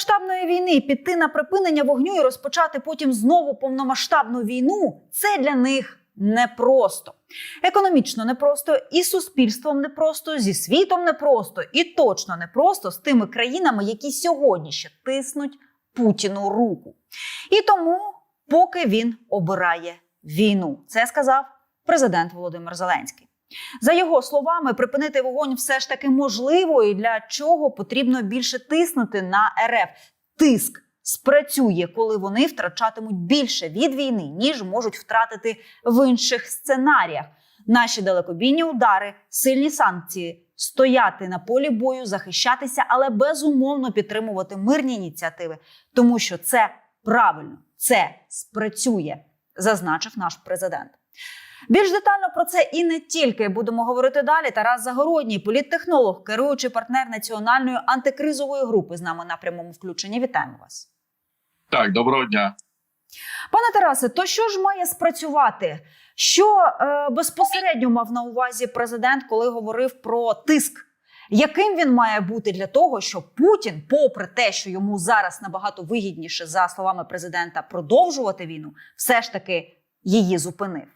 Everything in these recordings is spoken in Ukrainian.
повномасштабної війни піти на припинення вогню і розпочати потім знову повномасштабну війну це для них непросто. Економічно непросто, і суспільством непросто, зі світом непросто, і точно непросто з тими країнами, які сьогодні ще тиснуть Путіну руку. І тому, поки він обирає війну, це сказав президент Володимир Зеленський. За його словами, припинити вогонь все ж таки можливо, і для чого потрібно більше тиснути на РФ. Тиск спрацює, коли вони втрачатимуть більше від війни, ніж можуть втратити в інших сценаріях. Наші далекобійні удари, сильні санкції, стояти на полі бою, захищатися, але безумовно підтримувати мирні ініціативи, тому що це правильно, це спрацює, зазначив наш президент. Більш детально про це і не тільки будемо говорити далі. Тарас Загородній, політтехнолог, керуючий партнер національної антикризової групи, з нами на прямому включенні. Вітаємо вас. Так, доброго дня. Пане Тарасе, то що ж має спрацювати? Що е, безпосередньо мав на увазі президент, коли говорив про тиск? Яким він має бути для того, щоб Путін, попри те, що йому зараз набагато вигідніше, за словами президента, продовжувати війну, все ж таки її зупинив?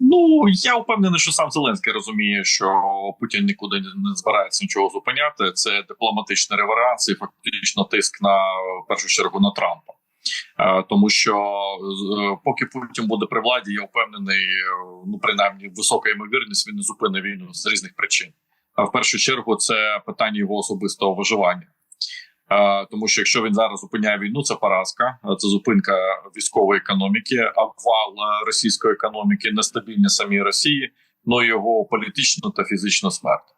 Ну я впевнений, що сам Зеленський розуміє, що Путін нікуди не збирається нічого зупиняти. Це дипломатичний реверанс фактично тиск на в першу чергу на Трампа. Е, Тому що е, поки Путін буде при владі, я впевнений, е, ну принаймні висока ймовірність він не зупинить війну з різних причин. А в першу чергу це питання його особистого виживання. Тому що якщо він зараз зупиняє війну, це поразка, це зупинка військової економіки, обвал е, російської економіки, нестабільність самій Росії, ну його політичну та фізичну смерть.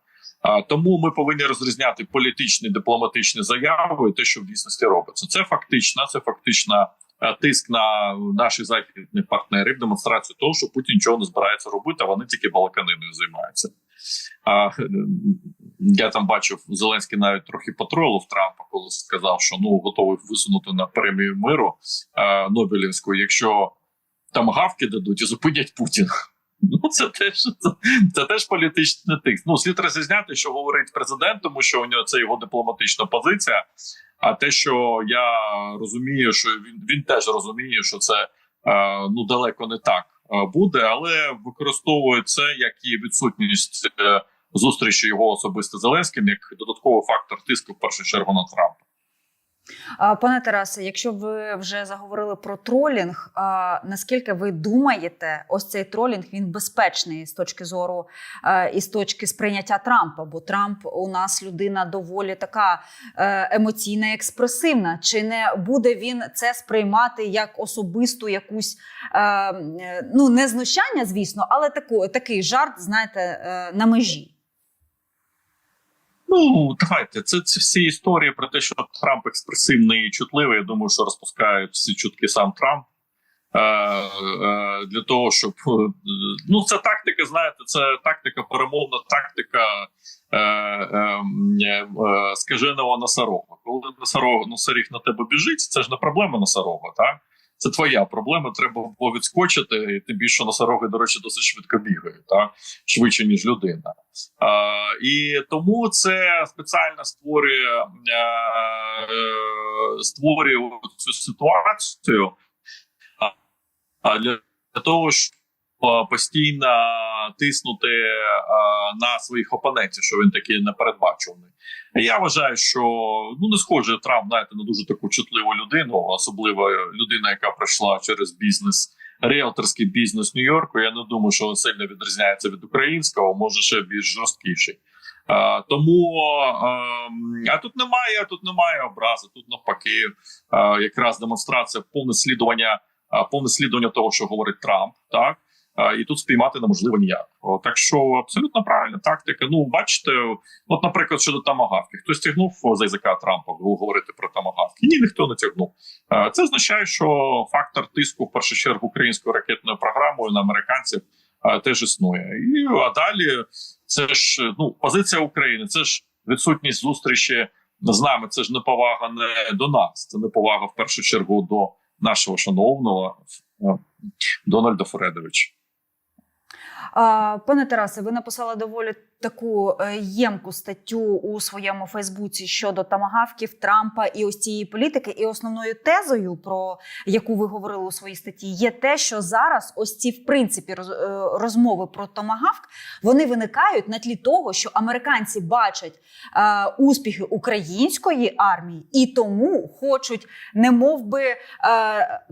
Тому ми повинні розрізняти політичні дипломатичні заяви те, що в дійсності робиться. Це фактично, це фактично е, тиск на наших західних партнерів, демонстрацію того, що Путін нічого не збирається робити, а вони тільки балаканиною займаються. Я там бачив Зеленський навіть трохи потролив Трампа, коли сказав, що ну готовий висунути на премію миру е, Нобелівську, якщо там гавки дадуть і зупинять Путіна. Ну, це теж це, це теж політичний тиск. Ну слід розрізняти, що говорить президент, тому що у нього це його дипломатична позиція. А те, що я розумію, що він він теж розуміє, що це е, ну далеко не так е, буде, але використовує це як і відсутність е, зустрічі його особисто Зеленським, як додатковий фактор тиску в першу чергу на Трампа. Пане Тарасе, якщо ви вже заговорили про тролінг, наскільки ви думаєте, ось цей тролінг він безпечний з точки зору і з точки сприйняття Трампа? Бо Трамп у нас людина доволі така е, емоційна, і експресивна. Чи не буде він це сприймати як особисту якусь е, е, ну не знущання, звісно, але таку, такий жарт, знаєте, на межі? Ну давайте це, це всі історії про те, що Трамп експресивний і чутливий. Я думаю, що розпускають всі чутки сам Трамп. Е, е, для того, щоб е, ну це тактика, знаєте, це тактика, перемовна тактика е, е, скаженого носорога. Коли носорог, носоріг на тебе біжить, це ж не проблема носорога, так? Це твоя проблема, треба було відскочити, і тим більше носороги, до речі, досить швидко бігають, так? швидше, ніж людина. А, і тому це спеціально створює, е, е, створює цю ситуацію а для того, щоб постійно тиснути на своїх опонентів, що він такий непередбачуваний. Я вважаю, що ну не схоже Трамп знаєте, на дуже таку чутливу людину, особливо людина, яка пройшла через бізнес. Ріелторський бізнес Нью-Йорку. Я не думаю, що він сильно відрізняється від українського, може ще більш жорсткіший. А, тому а, тут немає, тут немає образи. Тут навпаки, а, якраз демонстрація повне слідування а, повне слідування того, що говорить Трамп, так і тут спіймати неможливо ніяк. Так що абсолютно правильна тактика. Ну, бачите, от, наприклад, щодо тамагавки, хтось тягнув за язика Трампа говорити про тамагавки? Ні, ніхто не тягнув. Це означає, що фактор тиску в першу чергу українською ракетною програмою на американців теж існує. І а далі це ж ну позиція України, це ж відсутність зустрічі з нами. Це ж неповага не до нас, це неповага в першу чергу до нашого шановного е, Дональда Фредовича. Пане Тарасе, ви написали доволі таку е, ємку статтю у своєму Фейсбуці щодо тамагавків Трампа і ось цієї політики. І основною тезою, про яку ви говорили у своїй статті, є те, що зараз ось ці в принципі е, розмови про томагавк вони виникають на тлі того, що американці бачать е, успіхи української армії і тому хочуть, не мов би, е,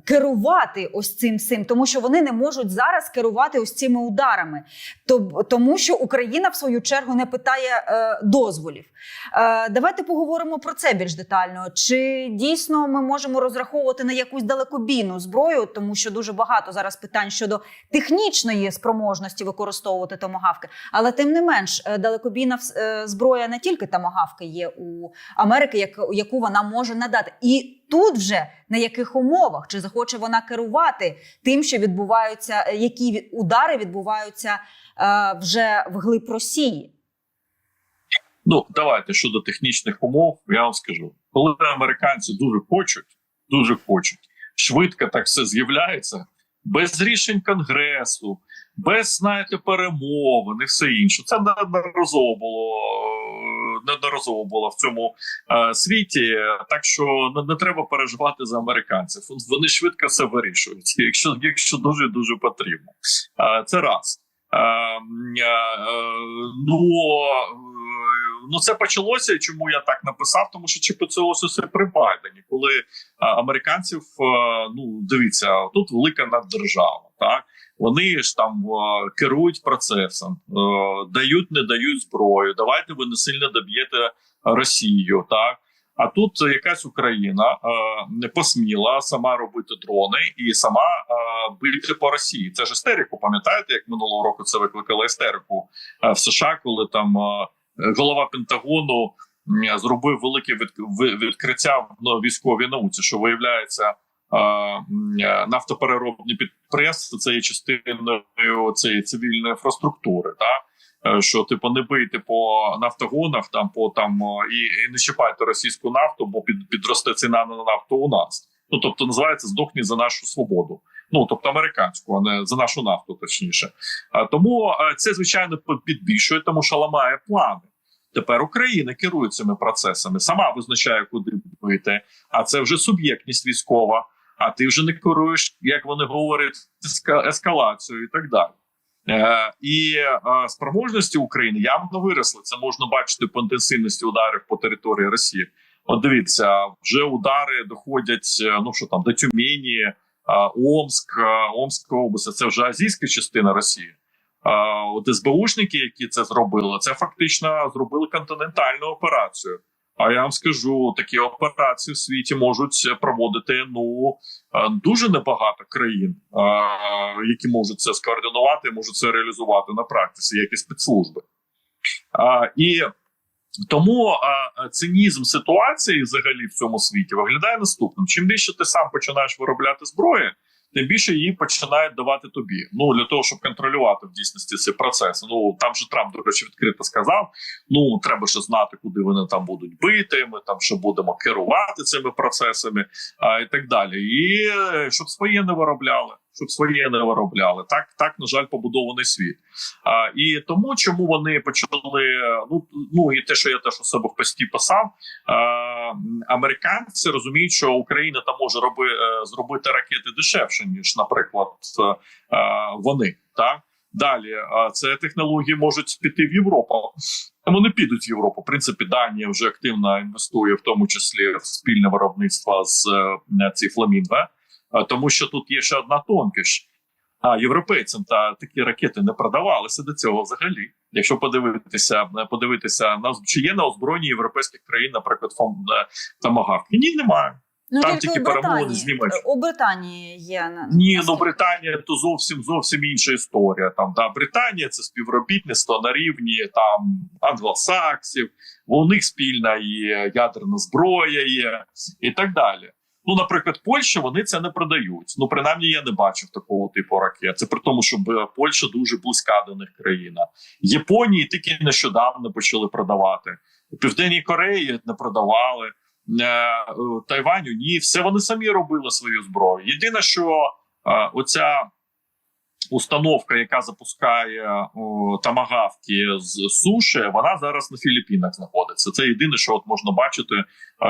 керувати ось цим всім, тому що вони не можуть зараз керувати ось цими ударами, То- тому що Україна в свою чергу не питає е, дозволів. Е, давайте поговоримо про це більш детально. Чи дійсно ми можемо розраховувати на якусь далекобійну зброю, тому що дуже багато зараз питань щодо технічної спроможності використовувати томагавки, але тим не менш, е, далекобійна е, зброя не тільки томагавки є у Америки, як, яку вона може надати. І тут вже на яких умовах чи захоче вона керувати тим, що відбуваються, е, які удари відбуваються е, вже вглиб Росії. Ну давайте щодо технічних умов, я вам скажу, коли американці дуже хочуть, дуже хочуть, швидко так все з'являється, без рішень конгресу, без знаєте, перемовин і все інше. Це неодноразово було неодноразово було в цьому е, світі. Так що не, не треба переживати за американців. Вони швидко все вирішують, якщо якщо дуже дуже потрібно. Е, це раз. Е, е, е, ну, е, ну це почалося. Чому я так написав? Тому що чи почалося все при Байдені, коли е, американців е, ну дивіться, тут велика наддержава, так вони ж там е, керують процесом, е, дають, не дають зброю. Давайте ви не сильно доб'єте Росію, так. А тут якась Україна е, не посміла сама робити дрони і сама бити по Росії. Це ж істерику. Пам'ятаєте, як минулого року це викликало істерику в США, коли там голова Пентагону зробив велике відкриття в ну, військовій науці, що виявляється. Е, Нафтопереробні підприємства це є частиною цієї цивільної інфраструктури, так Е, що типу не бийте по нафтогонах, там по там і, і не чіпайте російську нафту, бо під підросте ціна на нафту у нас. Ну тобто називається здохні за нашу свободу. Ну тобто американську, а не за нашу нафту, точніше. А, тому е, це звичайно підбільшує, тому що ламає плани. Тепер Україна керує цими процесами, сама визначає, куди бити. А це вже суб'єктність військова. А ти вже не керуєш, як вони говорять, еска- ескалацією і так далі. Е, і е, спроможності України явно виросли. Це можна бачити по інтенсивності ударів по території Росії. От дивіться, вже удари доходять. е, Ну що там до Тюмені, Омск, Омська область. Це вже азійська частина Росії. От СБУшники, які це зробили, це фактично зробили континентальну операцію. А я вам скажу, такі операції в світі можуть проводити ну е, дуже небагато країн, е, які можуть це скоординувати, можуть це реалізувати на практиці, як і спецслужби. І тому цинізм ситуації взагалі в цьому світі виглядає наступним: чим більше ти сам починаєш виробляти зброї, тим більше її починають давати тобі. Ну для того, щоб контролювати в дійсності цей процеси. Ну там же Трамп, до речі, відкрито сказав: ну треба ще знати, куди вони там будуть бити. Ми там ще будемо керувати цими процесами, а і так далі. І е, щоб своє не виробляли. Щоб своє не виробляли, так так на жаль, побудований світ. А, і тому, чому вони почали ну ну і те, що я теж у себе в пості писав, а, американці розуміють, що Україна там може роби, е, зробити ракети дешевше ніж, наприклад, е, вони так. Далі а, це технології можуть піти в Європу. А Вони підуть в Європу. В принципі, Данія вже активно інвестує, в тому числі в спільне виробництво з е, ці фламінго. Тому що тут є ще одна тонкість. А європейцям та такі ракети не продавалися до цього взагалі. Якщо подивитися, подивитися на чи є на озброєнні європейських країн, наприклад, фон е, тамагавки? Ні, немає. Ну Там тільки перемовини з Німеччиною. У Британії є на Ні, ну Британія то зовсім зовсім інша історія. Там да, Британія це співробітництво на рівні там англосаксів. У них спільна є ядерна зброя, є і так далі. Ну, наприклад, Польща вони це не продають. Ну, принаймні, я не бачив такого типу ракет. Це при тому, що Польща дуже близька до них країна. Японії тільки нещодавно почали продавати. Південній Кореї не продавали. Е, е, Тайваню ні, все вони самі робили свою зброю. Єдине, що е, оця установка, яка запускає тамагавки з суші, вона зараз на Філіппінах знаходиться. Це єдине, що от можна бачити,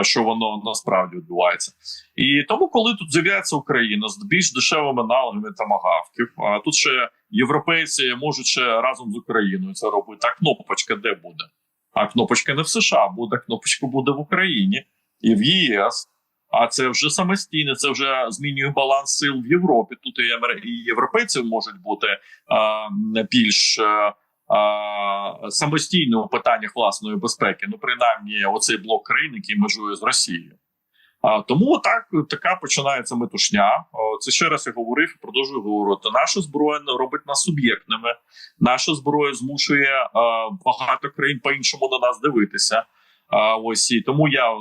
що воно насправді відбувається. І тому, коли тут з'являється Україна з більш дешевими аналогами тамагавків, а тут ще європейці можуть ще разом з Україною це робити. А кнопочка де буде? А кнопочка не в США буде, кнопочка буде в Україні і в ЄС. А це вже самостійне, це вже змінює баланс сил в Європі. Тут і, європейці можуть бути а, більш а, а, самостійно у питаннях власної безпеки. Ну, принаймні, оцей блок країн, який межує з Росією. А, тому так така починається метушня. Це ще раз я говорив і продовжую говорити. Наша зброя робить нас суб'єктними. Наша зброя змушує а, багато країн по-іншому на нас дивитися. А, ось і тому я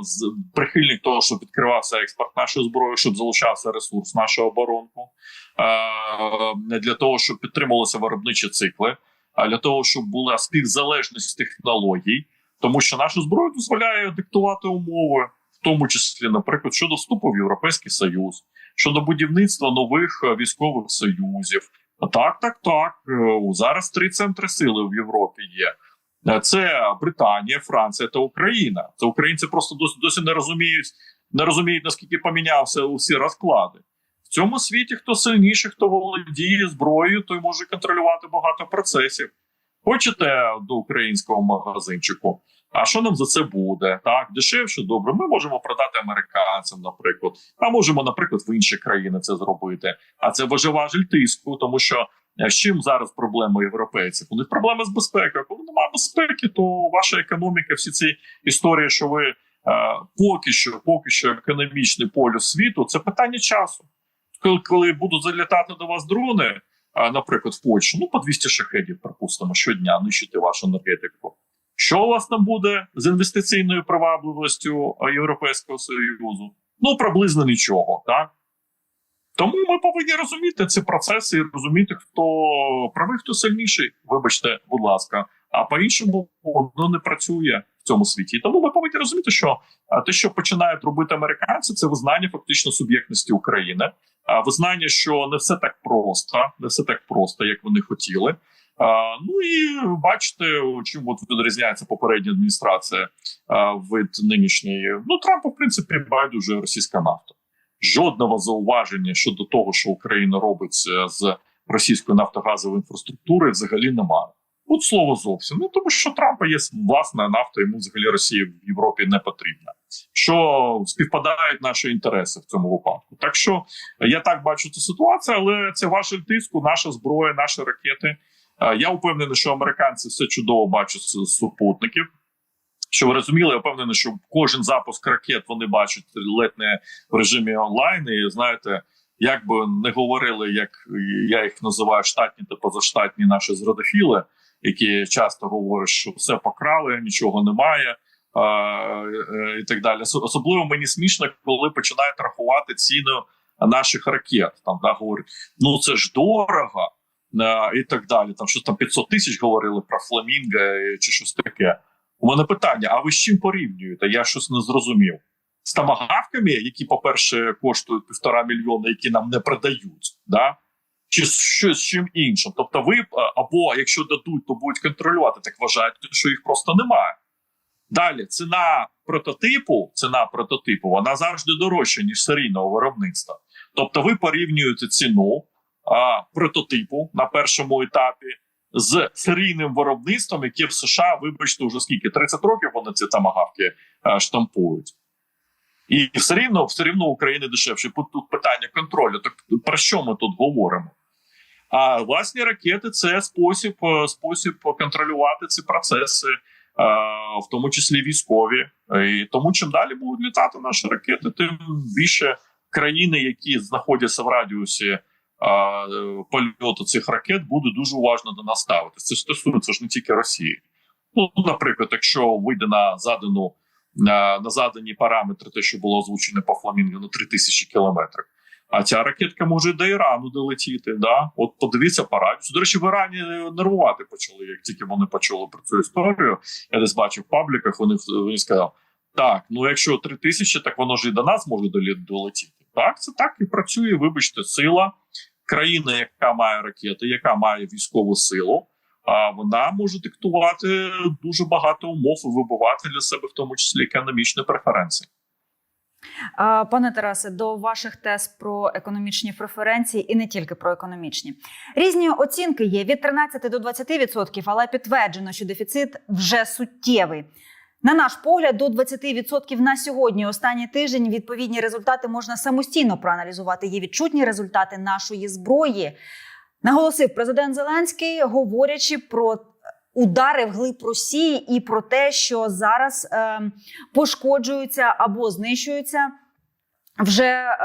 прихильник того, щоб відкривався експорт нашої зброї, щоб залучався ресурс нашого оборонку для того, щоб підтримувалися виробничі цикли, а для того, щоб була співзалежність технологій, тому що наша зброя дозволяє диктувати умови, в тому числі, наприклад, щодо вступу в Європейський Союз, щодо будівництва нових е, військових союзів. Так, так, так. Е, Зараз три центри сили в Європі є. Е, Це Британія, Франція та Україна. Це українці просто досі, досі не розуміють, не розуміють наскільки помінявся усі розклади. В цьому світі хто сильніший, хто володіє зброєю, той може контролювати багато процесів. Хочете до українського магазинчику? А що нам за це буде? Так, дешевше, добре. Ми можемо продати американцям, наприклад, а можемо, наприклад, в інші країни це зробити. А це важель тиску, тому що з чим зараз проблема європейців? У них проблеми з безпекою. Коли немає безпеки, то ваша економіка, всі ці історії, що ви е, поки що, поки що економічний полюс світу, це питання часу. Коли, коли будуть залітати до вас дрони, а, наприклад, в Польщу, ну по 200 шахедів, припустимо, щодня нищити вашу енергетику. Що у вас там буде з інвестиційною привабливістю Європейського Союзу? Ну, приблизно нічого, так? Тому ми повинні розуміти ці процеси і розуміти, хто правий, хто сильніший. Вибачте, будь ласка. А по-іншому воно не працює в цьому світі. Тому ми повинні розуміти, що те, що починають робити американці, це визнання фактично суб'єктності України. А визнання, що не все так просто, не все так просто, як вони хотіли. А, ну і бачите, чим от відрізняється попередня адміністрація а, від нинішньої. Ну Трампу, в принципі, байдуже російська нафта. Жодного зауваження щодо того, що Україна робить е, з російської нафтогазової інфраструктури, взагалі немає. От слово зовсім. Ну тому що Трампа є власна нафта, йому взагалі Росія в Європі не потрібна. Що співпадають наші інтереси в цьому випадку. Так що я так бачу цю ситуацію, але це важель тиску, наша зброя, наші ракети. Е, Я впевнений, що американці все чудово бачать з супутників. Що ви розуміли, я впевнений, що кожен запуск ракет вони бачать ледь не в режимі онлайн. І знаєте, як би не говорили, як я їх називаю штатні та позаштатні наші зрадофіли, які часто говорять, що все покрали, нічого немає. е, е, І так далі. Осо- Особливо мені смішно, коли починають рахувати ціну наших ракет. Там да, говорять, ну це ж дорого, е, і так далі. Там щось там 500 тисяч говорили про фламінго е, чи щось таке. У мене питання: а ви з чим порівнюєте? Я щось не зрозумів. З тамагавками, які, по-перше, коштують півтора мільйона, які нам не продають, да? чи щось з чим іншим. Тобто, ви е, або якщо дадуть, то будуть контролювати, так вважають, що їх просто немає. Далі ціна прототипу, ціна прототипу, вона завжди дорожча, ніж серійного виробництва. Тобто, ви порівнюєте ціну а, прототипу на першому етапі з серійним виробництвом, яке в США, вибачте, вже скільки 30 років вони ці тамагавки а, штампують. І все рівно все рівно в Україні дешевше. Тут питання контролю. Так про що ми тут говоримо? А власні ракети це спосіб, е, спосіб контролювати ці процеси, е, в тому числі військові. І тому, чим далі будуть літати наші ракети, тим більше країни, які знаходяться в радіусі е, польоту цих ракет, будуть дуже уважно до нас ставитися. Це стосується ж не тільки Росії. Ну, наприклад, якщо вийде на задану на, задані параметри, те, що було озвучено по фламінго, на 3000 кілометрів. А ця ракетка може до Ірану долетіти. Да? От подивіться по радіусу. До речі, в Ірані нервувати почали, як тільки вони почули про цю історію. Я десь бачив в пабліках. Вони вони сказали: так, ну якщо 3 тисячі, так воно ж і до нас може долетіти. Так, це так і працює. Вибачте, сила країна, яка має ракети, яка має військову силу, а вона може диктувати дуже багато умов і вибивати для себе, в тому числі економічні преференції. Пане Тарасе, до ваших тез про економічні преференції і не тільки про економічні. Різні оцінки є від 13 до 20%, але підтверджено, що дефіцит вже суттєвий. На наш погляд, до 20% на сьогодні, останній тиждень, відповідні результати можна самостійно проаналізувати. Є відчутні результати нашої зброї. Наголосив президент Зеленський, говорячи про удари вглиб Росії і про те, що зараз е, пошкоджуються або знищуються. Вже е,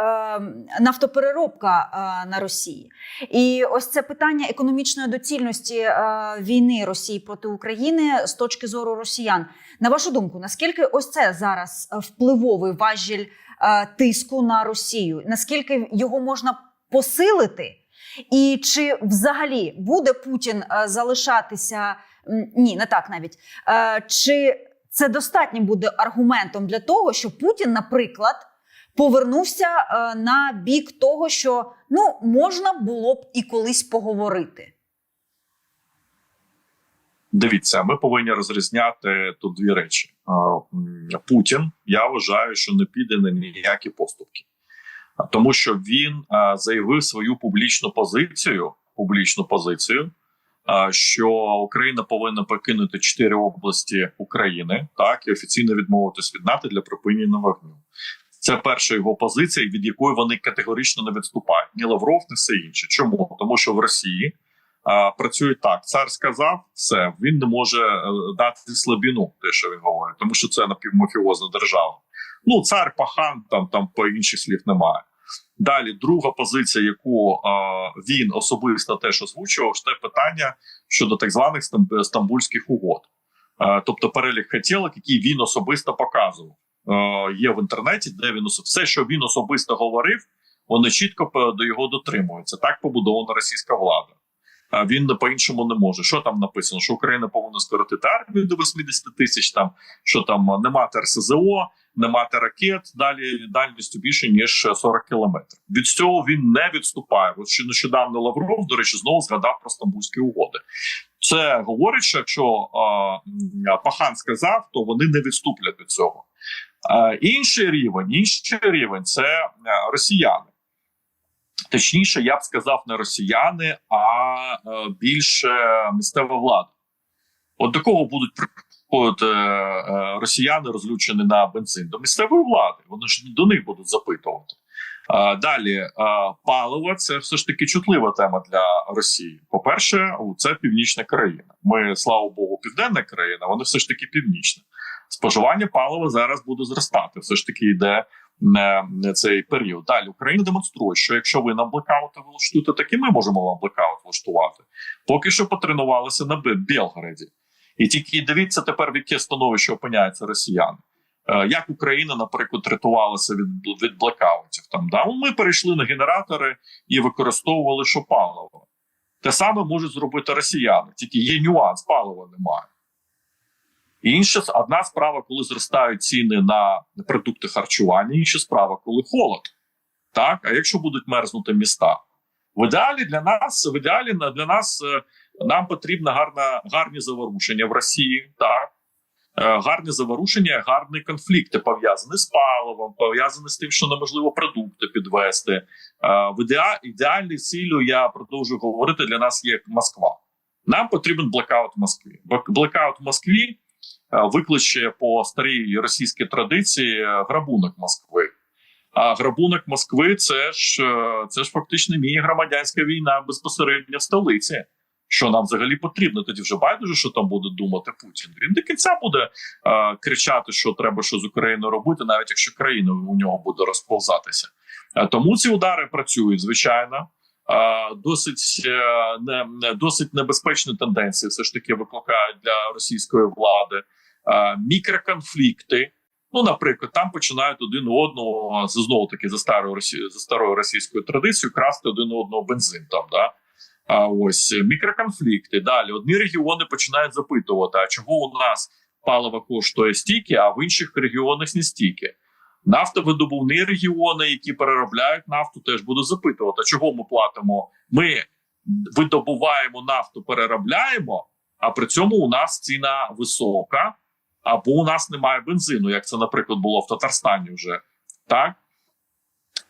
нафтопереробка е, на Росії, і ось це питання економічної доцільності е, війни Росії проти України з точки зору росіян. На вашу думку, наскільки ось це зараз впливовий важіль е, тиску на Росію? Наскільки його можна посилити? І чи взагалі буде Путін е, залишатися? Ні, не так навіть. Е, Чи це достатнім буде аргументом для того, що Путін, наприклад, повернувся е, на бік того, що ну можна було б і колись поговорити? Дивіться, ми повинні розрізняти тут дві речі. Путін, я вважаю, що не піде на ніякі поступки, тому що він заявив свою публічну позицію. Публічну позицію, що Україна повинна покинути чотири області України, так і офіційно відмовитись від НАТО для припинення вогню. Це перша його позиція, від якої вони категорично не відступають. Ні Лавров, ні все інше. Чому? Тому що в Росії а, працює так: цар сказав все, він не може е, дати слабіну, те, що він говорить, тому що це напівмафіозна держава. Ну, цар пахан, там там по інших слів немає. Далі, друга позиція, яку е, він особисто теж озвучував, це питання щодо так званих стамбульських угод, е, тобто перелік хотілок, який він особисто показував. Е, є в інтернеті, де він все, що він особисто говорив, вони чітко до його дотримуються. Так побудована російська влада. А він по іншому не може. Що там написано? Що Україна повинна скоротити армію до 80 тисяч, там що там не мати РСЗО, не мати ракет, далі дальністю більше ніж 40 кілометрів. Від цього він не відступає. От ще нещодавно Лавров, до речі, знову згадав про стамбульські угоди. Це говорить, що якщо а, м, Пахан сказав, то вони не відступлять від цього. А, інший рівень, інший рівень це е, росіяни. Точніше, я б сказав, не росіяни, а е, більше місцева влада. От до кого будуть приходити е, е, росіяни, розлючені на бензин? До місцевої влади. Вони ж до них будуть запитувати. Е, далі е, паливо це все ж таки чутлива тема для Росії. По-перше, це північна країна. Ми, слава Богу, південна країна, вони все ж таки північна. Споживання палива зараз буде зростати. Все ж таки йде не, не цей період. Далі Україна демонструє, що якщо ви нам блекаути влаштуєте, так і ми можемо вам блекаут влаштувати. Поки що потренувалися на Белгороді. І тільки дивіться тепер, в яке становище опиняються росіяни. Е, Як Україна, наприклад, рятувалася від, від блекаутів? Там да? Ми перейшли на генератори і використовували що паливо. Те саме можуть зробити росіяни, тільки є нюанс, палива немає. Інша одна справа, коли зростають ціни на продукти харчування, інша справа, коли холод. Так, а якщо будуть мерзнути міста, в ідеалі для нас, в ідеалі для нас е, нам потрібно гарна, гарні заворушення в Росії. Так, Е, гарні заворушення, гарні конфлікти пов'язані з паливом, пов'язані з тим, що неможливо продукти підвести. Е, В ідеа, ідеальній цілю я продовжую говорити для нас є Москва. Нам потрібен блекаут в Москві. Блекаут в Москві викличе по старій російській традиції е, грабунок Москви. А грабунок Москви це ж е, це ж фактично міні громадянська війна безпосередньо в столиці. Що нам взагалі потрібно? Тоді вже байдуже, що там буде думати Путін. Він до кінця буде е, кричати, що треба що з Україною робити, навіть якщо країна у нього буде розповзатися. Е, тому ці удари працюють звичайно. Досить е, досить небезпечні тенденції, все ж таки викликають для російської влади мікроконфлікти. Ну, наприклад, там починають один одного знову таки за старою за старою російською традицією красти один одного бензин. Там да а ось мікроконфлікти. Далі одні регіони починають запитувати: а чого у нас паливо коштує стільки, а в інших регіонах не стільки. Нафтовидобувні регіони, які переробляють нафту, теж будуть запитувати, чого ми платимо. Ми видобуваємо нафту, переробляємо, а при цьому у нас ціна висока, або у нас немає бензину, як це, наприклад, було в Татарстані вже так.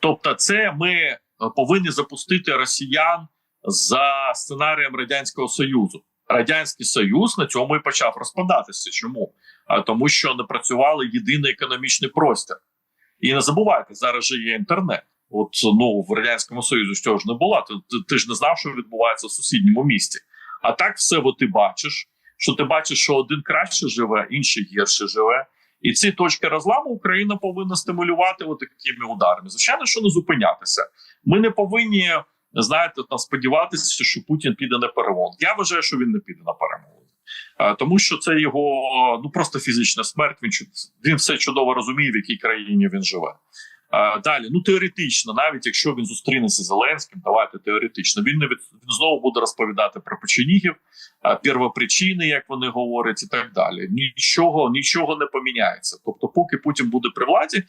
Тобто, це ми е, повинні запустити росіян за сценарієм радянського союзу. Радянський Союз на цьому і почав розпадатися. Чому? А тому, що не працювали єдиний економічний простір. І не забувайте, зараз же є інтернет. От ну в радянському союзі цього ж не було. Ти, ти, ж не знав, що відбувається в сусідньому місті. А так все от ти бачиш, що ти бачиш, що один краще живе, інший гірше живе. І ці точки розламу Україна повинна стимулювати такими ударами. Звичайно, що не зупинятися. Ми не повинні знаєте, там сподіватися, що Путін піде на перемогу. Я вважаю, що він не піде на перемогу. А, тому що це його ну просто фізична смерть. Він він все чудово розуміє, в якій країні він живе. Далі, ну теоретично, навіть якщо він зустрінеться з Зеленським, давайте теоретично, він не від він знову буде розповідати про печенігів, а, первопричини, як вони говорять, і так далі. Нічого, нічого не поміняється. Тобто, поки Путін буде при владі,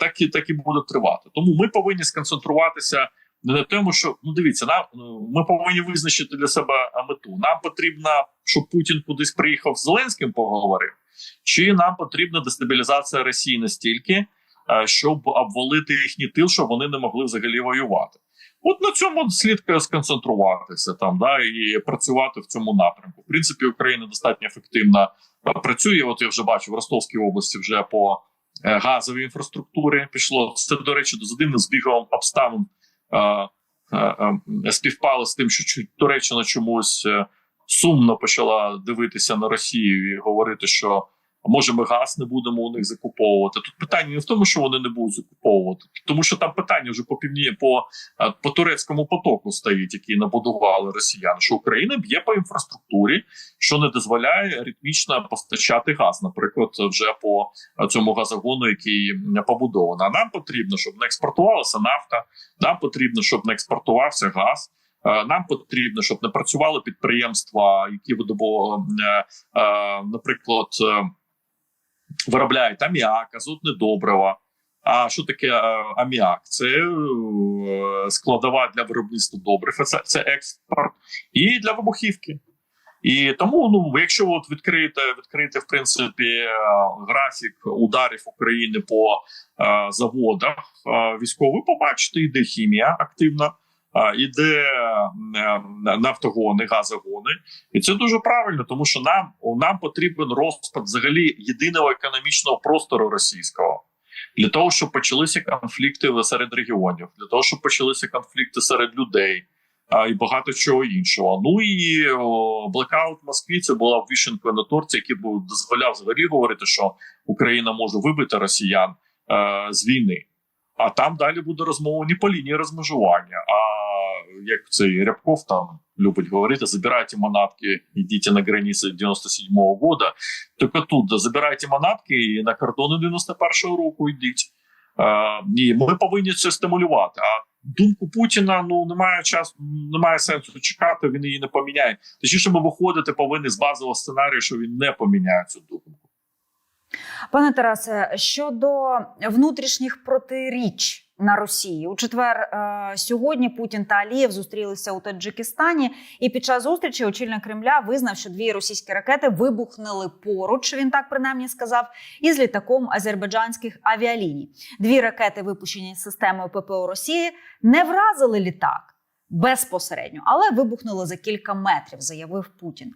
так і так і буде тривати. Тому ми повинні сконцентруватися не на тому, що ну дивіться, нам ну, ми повинні визначити для себе мету. Нам потрібно, щоб Путін кудись приїхав з Зеленським, поговорив, чи нам потрібна дестабілізація Росії настільки, е, щоб обвалити їхній тил, щоб вони не могли взагалі воювати. От на цьому слід сконцентруватися там, да і працювати в цьому напрямку. В принципі, Україна достатньо ефективно е, працює. От я вже бачу в Ростовській області вже по е, газовій інфраструктурі пішло. Це до речі, з дивним збігом обставин е, е, е, співпало з тим, що Туреччина чомусь е, сумно почала дивитися на Росію і говорити, що може ми газ не будемо у них закуповувати. Тут питання не в тому, що вони не будуть закуповувати, тому що там питання вже по півні по, е, по турецькому потоку стоїть, який набудували росіяни. Що Україна б'є по інфраструктурі, що не дозволяє ритмічно постачати газ, наприклад, вже по е, цьому газогону, який побудовано. А нам потрібно, щоб не експортувалася нафта. Нам потрібно, щоб не експортувався газ. Е, Нам потрібно, щоб не працювали підприємства, які видобували, наприклад, виробляють аміак, азотне добрива. А що таке е, аміак? Це е, складова для виробництва добрив, це, це експорт і для вибухівки. І тому, ну, якщо от відкрити, відкрити в принципі е, графік ударів України по е, заводах е, військових, ви побачите, йде хімія активна, іде е, нафтогони, газогони, і це дуже правильно, тому що нам, нам потрібен розпад взагалі єдиного економічного простору російського. Для того щоб почалися конфлікти серед регіонів, для того щоб почалися конфлікти серед людей, а, і багато чого іншого. Ну і блекаут в Москві це була вишенкою на торці, який був дозволяв взагалі говорити, що Україна може вибити росіян е, з війни. А там далі буде розмова не по лінії розмежування, а як цей Рябков там любить говорити: забирайте манатки, йдіть на границі 97-го года. Тільки тут забирайте манатки і на кордони 91-го року йдіть. І ми повинні це стимулювати. А думку Путіна ну немає часу, немає сенсу чекати. Він її не поміняє. Точніше, ми виходити повинні з базового сценарію, що він не поміняє цю думку. Пане Тарасе, щодо внутрішніх протиріч на Росії у четвер е, сьогодні Путін та Алієв зустрілися у Таджикистані, і під час зустрічі очільник Кремля визнав, що дві російські ракети вибухнули поруч. Він так принаймні сказав, із літаком азербайджанських авіаліній. Дві ракети, випущені системою ППО Росії, не вразили літак. Безпосередньо, але вибухнули за кілька метрів, заявив Путін.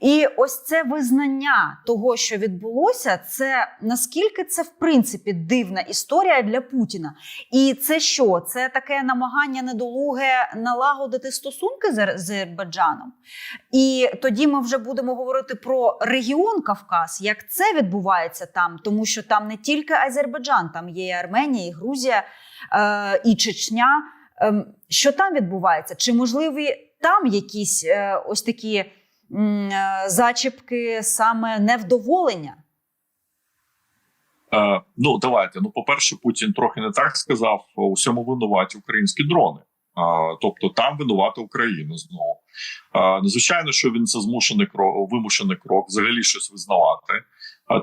І ось це визнання того, що відбулося, це наскільки це в принципі дивна історія для Путіна. І це що? Це таке намагання недолуге налагодити стосунки з Азербайджаном. І тоді ми вже будемо говорити про регіон Кавказ, як це відбувається там, тому що там не тільки Азербайджан, там є і Арменія, і Грузія, е, і Чечня. Ем, Що там відбувається? Чи можливі там якісь е, ось такі е, зачіпки саме невдоволення? Е, ну давайте. Ну, по-перше, Путін трохи не так сказав. усьому всьому винуваті українські дрони. Е, тобто там винувати Україну знову. Е, Звичайно, що він це змушений крок, вимушений крок, взагалі щось визнавати,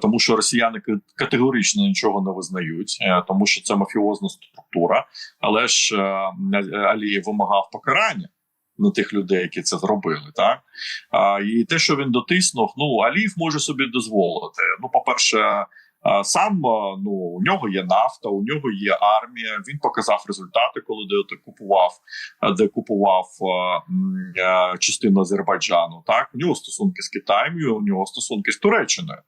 тому що росіяни категорично нічого не визнають, е, тому що це мафіозна структура. Але ж е, Алієв вимагав покарання на тих людей, які це зробили. Так і те, що він дотиснув, ну Алієв може собі дозволити. Ну, по-перше, а, сам ну у нього є нафта, у нього є армія. Він показав результати, коли де купував, де купував а, частину Азербайджану. Так у нього стосунки з Китаєм, у нього стосунки з Туреччиною.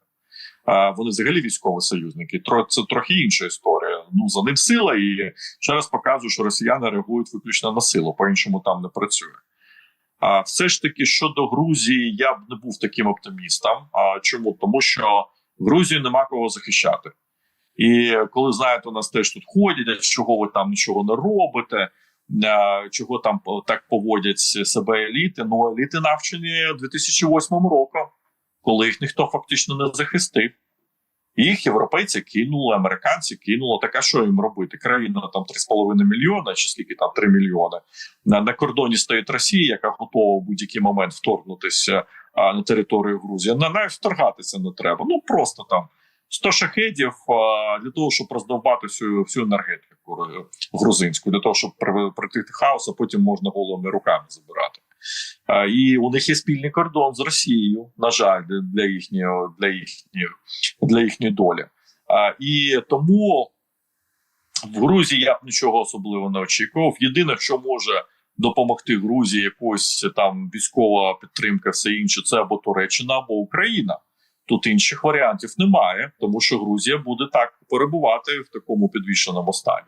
Вони взагалі військові союзники. Це трохи інша історія. Ну за ним сила, і ще раз показую, що росіяни реагують виключно на силу, по-іншому там не працює. А все ж таки щодо Грузії, я б не був таким оптимістом. А чому? Тому що в Грузії нема кого захищати. І коли знаєте, у нас теж тут ходять, чого ви там нічого не робите, чого там так поводять себе еліти. Ну еліти навчені 2008 роком, коли їх ніхто фактично не захистив. Їх європейці кинули, американці кинули. Так а що їм робити? Країна там 3,5 мільйона, чи скільки там 3 мільйони. На, на кордоні стоїть Росія, яка готова в будь-який момент вторгнутися на територію Грузії. На навіть вторгатися не треба. Ну просто там 100 шахедів для того, щоб роздовбати всю всю енергетику е, грузинську, для того, щоб при- прийти хаос, а потім можна голими руками забирати. І у них є спільний кордон з Росією, на жаль, для- їхньої для їхньої для їхньої долі. І тому в Грузії я б нічого особливо не очікував. Єдине, що може допомогти Грузії, якось там військова підтримка, все інше, це або Туреччина, або Україна. Тут інших варіантів немає, тому що Грузія буде так перебувати в такому підвішеному стані.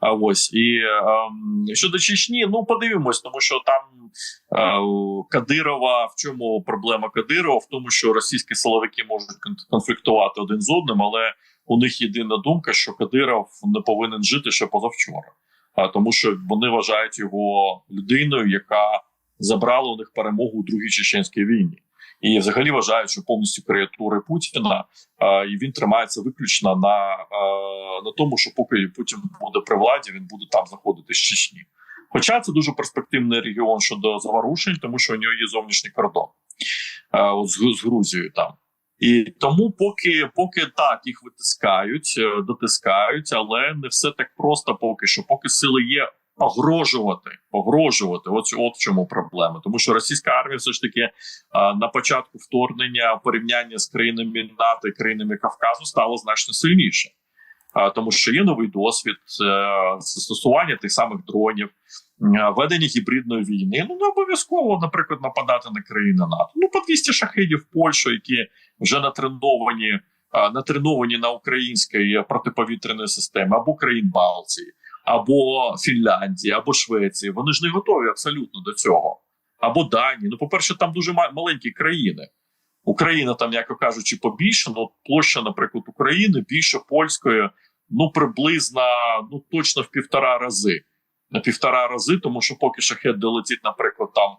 А ось і ем, щодо Чечні, ну подивимось, тому що там е, Кадирова. В чому проблема Кадирова? В тому, що російські силовики можуть кон- конфліктувати один з одним, але у них єдина думка, що Кадиров не повинен жити ще позавчора, тому, що вони вважають його людиною, яка забрала у них перемогу у другій чеченській війні. І взагалі вважають, що повністю креатури Путіна, і він тримається виключно на, на тому, що поки Путін буде при владі, він буде там знаходитись з Чечні. Хоча це дуже перспективний регіон щодо заворушень, тому що у нього є зовнішній кордон з, з Грузією там. І тому, поки поки так їх витискають, е, дотискають, але не все так просто поки що. Поки сили є погрожувати, погрожувати. От, от в чому проблема. Тому що російська армія все ж таки а, на початку вторгнення порівняння з країнами НАТО і країнами Кавказу стало значно сильніше. А, тому що є новий досвід е, застосування тих самих дронів, е, ведення гібридної війни. Ну не обов'язково, наприклад, нападати на країни НАТО. Ну по 200 шахедів в Польщу, які вже натреновані, натреновані на українській протиповітряної системи або країн Балтії, або Фінляндії, або Швеції. Вони ж не готові абсолютно до цього. Або Данії. Ну, по-перше, там дуже маленькі країни. Україна, там, як кажучи, побільше, ну площа, наприклад, України більше польської, ну приблизно, ну точно в півтора рази. На півтора рази, тому що поки шахет долетить, наприклад, там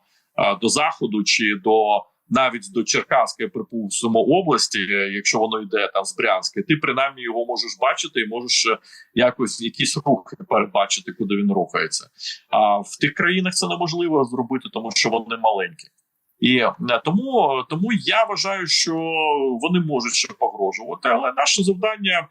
до заходу чи до навіть до Черкаської припустимо області, е, якщо воно йде там з Брянська, ти принаймні його можеш бачити і можеш е, якось якісь рухи передбачити, куди він рухається. А в тих країнах це неможливо зробити, тому що вони маленькі. І е, тому, тому я вважаю, що вони можуть ще погрожувати, але наше завдання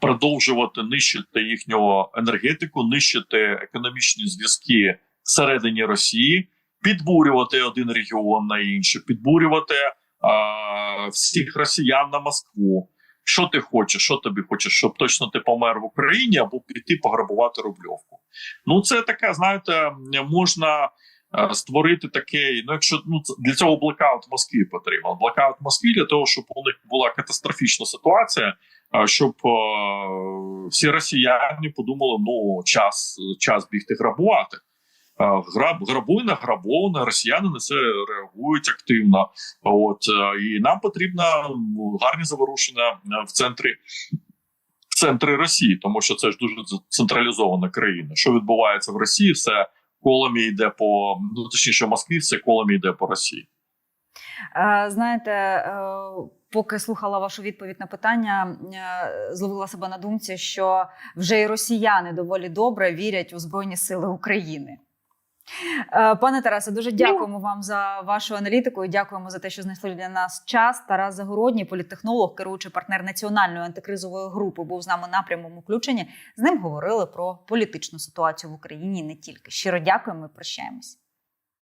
продовжувати нищити їхню енергетику, нищити економічні зв'язки всередині Росії, підбурювати один регіон на інший, підбурювати а, всіх росіян на Москву. Що ти хочеш, що тобі хочеш, щоб точно ти помер в Україні або піти пограбувати рубльовку. Ну, це таке, знаєте, можна е, створити такий. Ну, якщо ну для цього блекаут в Москві потрібен. Блекаут в Москві для того, щоб у них була катастрофічна ситуація, щоб всі росіяни подумали: ну час, час бігти грабувати. Граб грабує награбоване, росіяни на це реагують активно. От і нам потрібно м, гарні заворушення в центрі. В центрі Росії, тому що це ж дуже централізована країна. Що відбувається в Росії, все колами йде по ну точніше, в Москві все колами йде по Росії. Е, Знаєте, е, поки слухала вашу відповідь на питання, е, зловила себе на думці, що вже і росіяни доволі добре вірять у Збройні Сили України. Пане Тарасе, дуже дякуємо вам за вашу аналітику і дякуємо за те, що знайшли для нас час. Тарас Загородній, політтехнолог, керуючий партнер національної антикризової групи, був з нами на прямому включенні. З ним говорили про політичну ситуацію в Україні і не тільки. Щиро дякуємо і прощаємось.